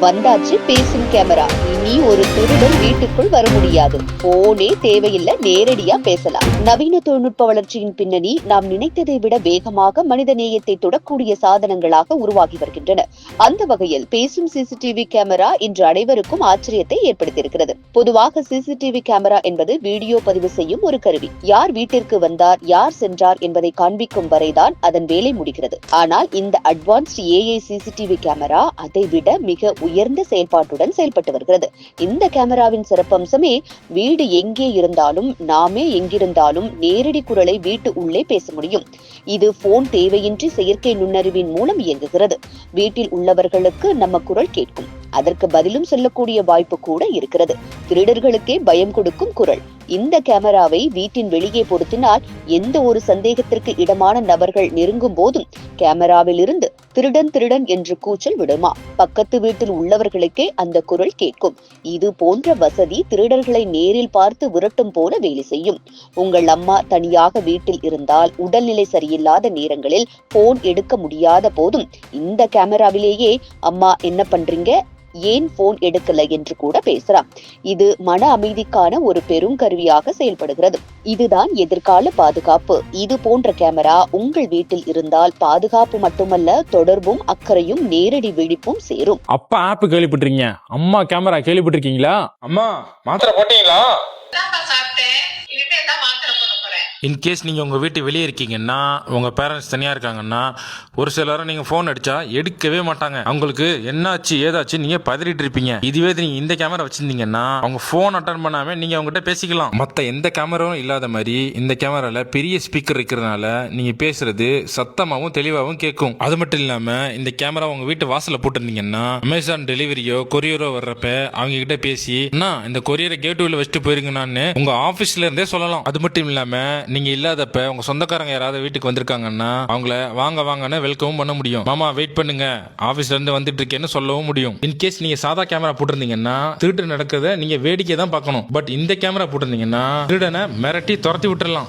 வந்தாச்சு பேசும் கேமரா. இனி ஒரு திருடன் வீட்டுக்குள் வர முடியாது. போனே தேவையில்லை நேரடியா பேசலாம். நவீன தொழில்நுட்ப வளர்ச்சியின் பின்னணி நாம் நினைத்ததை விட வேகமாக மனித நேயத்தை தொடக்கூடிய சாதனங்களாக உருவாகி வருகின்றன. அந்த வகையில் பேசும் சிசிடிவி கேமரா இன்று அனைவருக்கும் ஆச்சரியத்தை ஏற்படுத்தியிருக்கிறது. பொதுவாக சிசிடிவி கேமரா என்பது வீடியோ பதிவு செய்யும் ஒரு கருவி. யார் வீட்டிற்கு வந்தார் யார் சென்றார் என்பதை காண்பிக்கும் வரைதான் அதன் வேலை முடிகிறது. ஆனால் இந்த அட்வான்ஸ்ட் ஏஐ சிசிடிவி கேமரா அதை விட மிக உயர்ந்த செயல்பாட்டுடன் செயல்பட்டு வருகிறது. இந்த கேமராவின் சிறப்பம்சமே வீடு எங்கே இருந்தாலும் நாமே எங்கிருந்தாலும் நேரடி குரலை வீட்டு உள்ளே பேச முடியும். இது போன் தேவையின்றி செயற்கை நுண்ணறிவின் மூலம் இயங்குகிறது. வீட்டில் உள்ளவர்களுக்கு நம்ம குரல் கேட்கும். அதற்கு பதிலும் சொல்லக்கூடிய வாய்ப்பு கூட இருக்கிறது. திருடர்களுக்கே பயம் கொடுக்கும் குரல். இந்த கேமராவை வீட்டின் வெளியே பொருத்தினால் எந்த ஒரு சந்தேகத்திற்கு இடமான நபர்கள் நெருங்கும் போதும் கேமராவில் இருந்து திருடன் திருடன் என்று கூச்சல் விடுமா? பக்கத்து வீட்டில் உள்ளவர்களுக்கே அந்த குரல் கேட்கும். இது போன்ற வசதி திருடர்களை நேரில் பார்த்து விரட்டும் போல வேலை செய்யும். உங்கள் அம்மா தனியாக வீட்டில் இருந்தால் உடல்நிலை சரியில்லாத நேரங்களில் போன் எடுக்க முடியாத போதும் இந்த கேமராவிலேயே அம்மா என்ன பண்றீங்க? ஏன் போன் எடுக்கல என்று கூட பேசலாம். இது மன அமைதிக்கான ஒரு பெரும் கருவியாக செயல்படுகிறது. இதுதான் எதிர்கால பாதுகாப்பு. இது போன்ற கேமரா உங்கள் வீட்டில் இருந்தால் பாதுகாப்பு மட்டுமல்ல தொடர்பும் அக்கறையும் நேரடி விழிப்பும் சேரும். அப்பா ஆப் கேள்விப்பட்டிருக்கீங்க? அம்மா கேமரா கேள்விப்பட்டிருக்கீங்களா? அம்மா மாத்திரை போட்டீங்களா தான்ப்பா சாப்பிட்டேன் இனிமே தான் மாத்திரை போட போறேன் இன்கேஸ் நீங்கள் உங்கள் வீட்டு வெளியே இருக்கீங்கன்னா உங்கள் பேரண்ட்ஸ் தனியாக இருக்காங்கன்னா ஒரு சிலரும் நீங்கள் ஃபோன் அடித்தா எடுக்கவே மாட்டாங்க. அவங்களுக்கு என்னாச்சு ஏதாச்சு நீங்கள் பதறிட்டு இருப்பீங்க. இதுவே நீங்கள் இந்த கேமரா வச்சுருந்தீங்கன்னா அவங்க ஃபோன் அட்டன் பண்ணாமல் நீங்கள் அவங்ககிட்ட பேசிக்கலாம். மற்ற எந்த கேமராவும் இல்லாத மாதிரி இந்த கேமராவில் பெரிய ஸ்பீக்கர் இருக்கிறதுனால நீங்கள் பேசுகிறது சத்தமாகவும் தெளிவாகவும் கேட்கும். அது மட்டும் இல்லாமல் இந்த கேமரா உங்கள் வீட்டு வாசலில் போட்டிருந்தீங்கன்னா அமேசான் டெலிவரியோ கொரியரோ வர்றப்ப அவங்க கிட்ட பேசி அண்ணா இந்த கொரியரை கேட்டுவில் வச்சுட்டு போயிருங்கண்ணான்னு உங்கள் ஆபீஸ்ல இருந்தே சொல்லலாம். அது மட்டும் இல்லாமல் நீங்க இல்லாதப்ப உங்க சொந்தக்காரங்க யாராவது வீட்டுக்கு வந்திருக்காங்கன்னா அவங்கள வாங்க வாங்கன்னு வெல்கமும் பண்ண முடியும். மாமா வெயிட் பண்ணுங்க. ஆபீஸ்ல இருந்து வந்துட்டு இருக்கேன்னு சொல்லவும் முடியும். இன்கேஸ் நீங்க சாதா கேமரா போட்டிருந்தீங்கன்னா திருட்டு நடக்கிறத நீங்க வேடிக்கை தான் பார்க்கணும். பட் இந்த கேமரா போட்டிருந்தீங்கன்னா திருடனை மிரட்டி துரத்தி விட்டுறலாம்.